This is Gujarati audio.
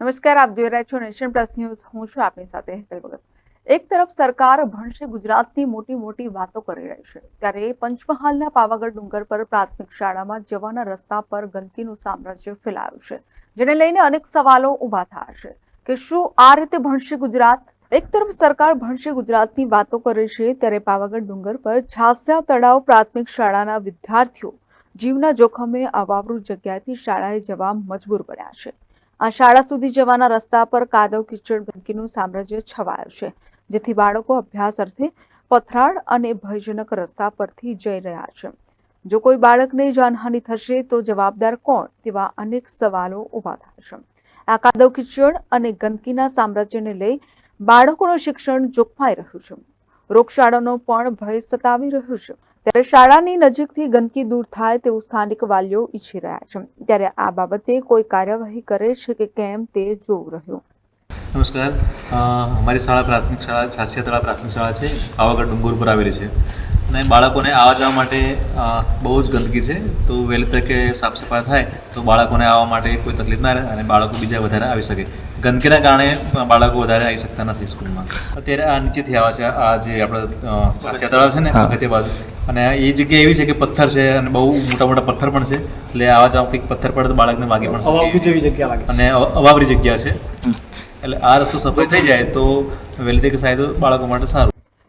નમસ્કાર, આપ જોઈ રહ્યા છો નેશન પ્લસ ન્યૂઝ. હું છું આપની સાથે હેતલ ભગત. એક તરફ સરકાર ભણશે ગુજરાતની મોટી મોટી વાતો કરી રહી છે. ત્યારે પંચમહાલના પાવાગઢ ડુંગર પર પ્રાથમિક શાળામાં જવાના રસ્તા પર ગંદકીનું સામ્રાજ્ય ફેલાયું છે. જેને લઈને અનેક સવાલો ઊભા થયા છે કે શું આ રીતે ભણશે ગુજરાત? એક તરફ સરકાર ભણશે ગુજરાતની વાતો કરે છે ત્યારે પાવાગઢ ડુંગર પર છાસ્યા તળાવ પ્રાથમિક શાળાના વિદ્યાર્થીઓ જીવના જોખમે અવાવરૂ જગ્યાએથી શાળાએ જવા મજબૂર બન્યા છે. આ શાળા સુધી જવાના રસ્તા પર કાદવ કિચડ ગંદકીનું સામ્રાજ્ય છવાયું છે, જેથી બાળકો અભ્યાસ અર્થે પથરાળ અને ભયજનક રસ્તા પરથી જઈ રહ્યા છે. જો કોઈ બાળકને જાનહાનિ થશે તો જવાબદાર કોણ? તેવા અનેક સવાલો ઊભા થાય છે. આ કાદવ કિચડ અને ગંદકીના સામ્રાજ્યને લઈ બાળકોનું શિક્ષણ જોખમાઈ રહ્યું છે. રોગચાળાનો પણ ભય સતાવી રહ્યો છે. ત્યારે શાળાની નજીકથી ગંદકી દૂર થાય તેવું સ્થાનિક વાલીઓ ઈચ્છી રહ્યા છે. ત્યારે આ બાબતે કોઈ કાર્યવાહી કરે છે કે કેમ તે જોવું રહ્યું. નમસ્કાર. અમારી શાળા પ્રાથમિક શાળા, છાસિયાતળા પ્રાથમિક શાળા છે. પાવાગઢ ડુંગરપુર આવેલી છે. અને બાળકોને આવવા જવા માટે બહુ જ ગંદકી છે. તો વહેલી તકે સાફ સફાઈ થાય તો બાળકોને આવવા માટે કોઈ તકલીફ ના રહે અને બાળકો બીજા વધારે આવી શકે. ગંદકીના કારણે બાળકો વધારે આવી શકતા નથી સ્કૂલમાં. અત્યારે આ નીચેથી આવ્યા છે. આ જે આપણે અ, તળાવ છે ને અગત્ય બાજુ. અને એ જગ્યા એવી છે કે પથ્થર છે અને બહુ મોટા મોટા પથ્થર પણ છે. એટલે આવા જાવ કંઈક પથ્થર પડે તો બાળકને વાગી પણ શકે. અને અવાવરી જગ્યા છે. એટલે આ રસ્તો સફળ થઈ જાય તો વહેલી તકે સાહેબ બાળકો માટે સારું.